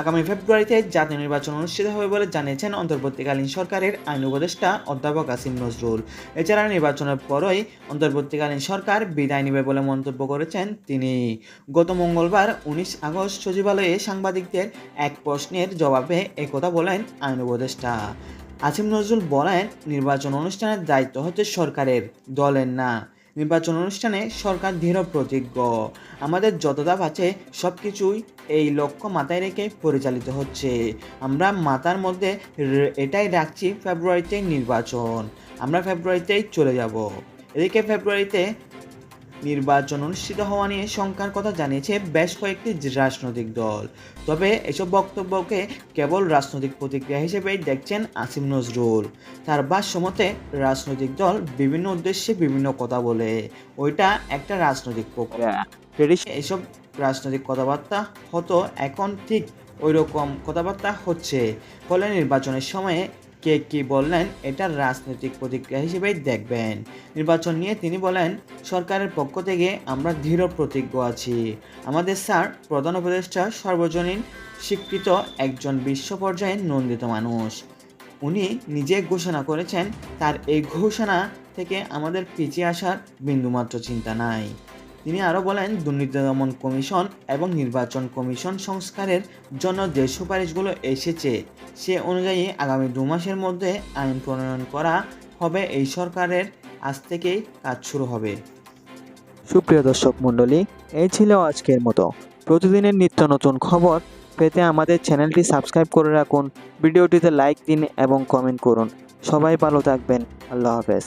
আগামী ফেব্রুয়ারিতে জাতীয় নির্বাচন অনুষ্ঠিত হবে বলে জানিয়েছেন অন্তর্বর্তীকালীন সরকারের আইন উপদেষ্টা অধ্যাপক আসিম নজরুল। এছাড়া নির্বাচনের পরই অন্তর্বর্তীকালীন সরকার বিদায় নেবে বলে মন্তব্য করেছেন তিনি। গত মঙ্গলবার উনিশ আগস্ট সচিবালয়ে সাংবাদিকদের এক প্রশ্নের জবাবে একথা বলেন আইন উপদেষ্টা। আসিম নজরুল বলেন, নির্বাচন অনুষ্ঠানের দায়িত্ব হচ্ছে সরকারের, দলের না। নির্বাচন অনুষ্ঠানে সরকার দৃঢ় প্রতিজ্ঞ। আমাদের যতটা আছে, সব কিছুই এই লক্ষ্য মাথায় রেখে পরিচালিত হচ্ছে। আমরা মাথার মধ্যে এটাই রাখছি ফেব্রুয়ারিতে নির্বাচন। আমরা ফেব্রুয়ারিতেই চলে যাব। এদিকে ফেব্রুয়ারিতে নির্বাচন অনুষ্ঠিত হওয়া নিয়ে শঙ্কার কথা জানিয়েছে বেশ কয়েকটি রাজনৈতিক দল। তবে এসব বক্তব্যকে কেবল রাজনৈতিক প্রতিক্রিয়া হিসেবেই দেখছেন আসিম নজরুল। তার ভাষ্যমতে রাজনৈতিক দল বিভিন্ন উদ্দেশ্যে বিভিন্ন কথা বলে। ওইটা একটা রাজনৈতিক প্রক্রিয়া। ট্রেডিশন এসব রাজনৈতিক কথাবার্তা হতো এখন ঠিক ওই রকম কথাবার্তা হচ্ছে। ফলে নির্বাচনের সময়ে কে কি বললেন, এটা রাজনৈতিক প্রতিক্রিয়া হিসেবেই দেখবেন। নির্বাচন নিয়ে তিনি বলেন, সরকারের পক্ষ থেকে আমরা দৃঢ় প্রতিজ্ঞ আছি। আমাদের স্যার, প্রধান উপদেষ্টা, সর্বজনীন, স্বীকৃত একজন বিশ্ব পর্যায়ে নন্দিত মানুষ। উনি নিজে ঘোষণা করেছেন, তার এই ঘোষণা থেকে আমাদের পিছিয়ে আসার বিন্দুমাত্র চিন্তা নাই। তিনি আরও বলেন দুর্নীতি দমন কমিশন এবং নির্বাচন কমিশন সংস্কারের জন্য যে সুপারিশগুলো এসেছে, সে অনুযায়ী আগামী দু মাসের মধ্যে আইন প্রণয়ন করা হবে। এই সরকারের আজ থেকেই কাজ শুরু হবে। সুপ্রিয় দর্শক মণ্ডলী, এই ছিল আজকের মতো। প্রতিদিনের নিত্য নতুন খবর পেতে আমাদের চ্যানেলটি সাবস্ক্রাইব করে রাখুন, ভিডিওটিতে লাইক দিন এবং কমেন্ট করুন। সবাই ভালো থাকবেন। আল্লাহ হাফেজ।